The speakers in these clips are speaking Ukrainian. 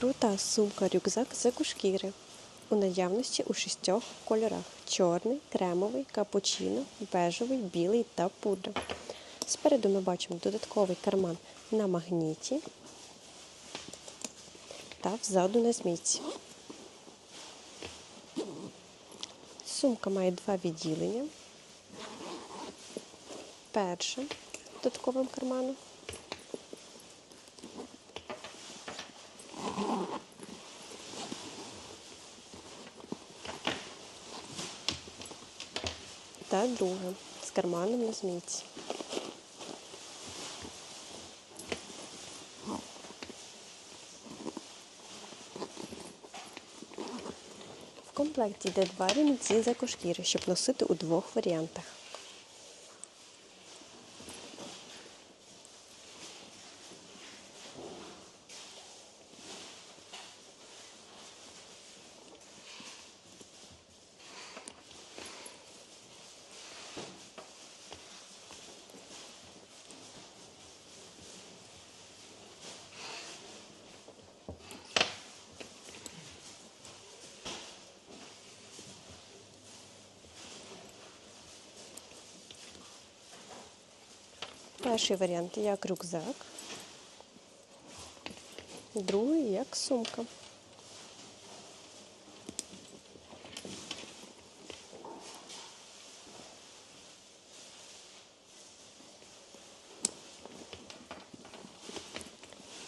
Крута сумка-рюкзак з екошкіри. У наявності у шістьох кольорах: чорний, кремовий, капучино, бежевий, білий та пудра. Спереду ми бачимо додатковий карман на магніті та взаду на змійці. Сумка має два відділення. Перше додатковим карманом. Та друге з карманом на змійці. В комплекті йде два ремінці за кошкіри, щоб носити у двох варіантах. Перший варіант як рюкзак, другий як сумка.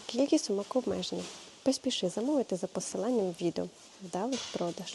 Кількість сумок обмежена. Поспіши замовити за посиланням відео. Вдалих продаж.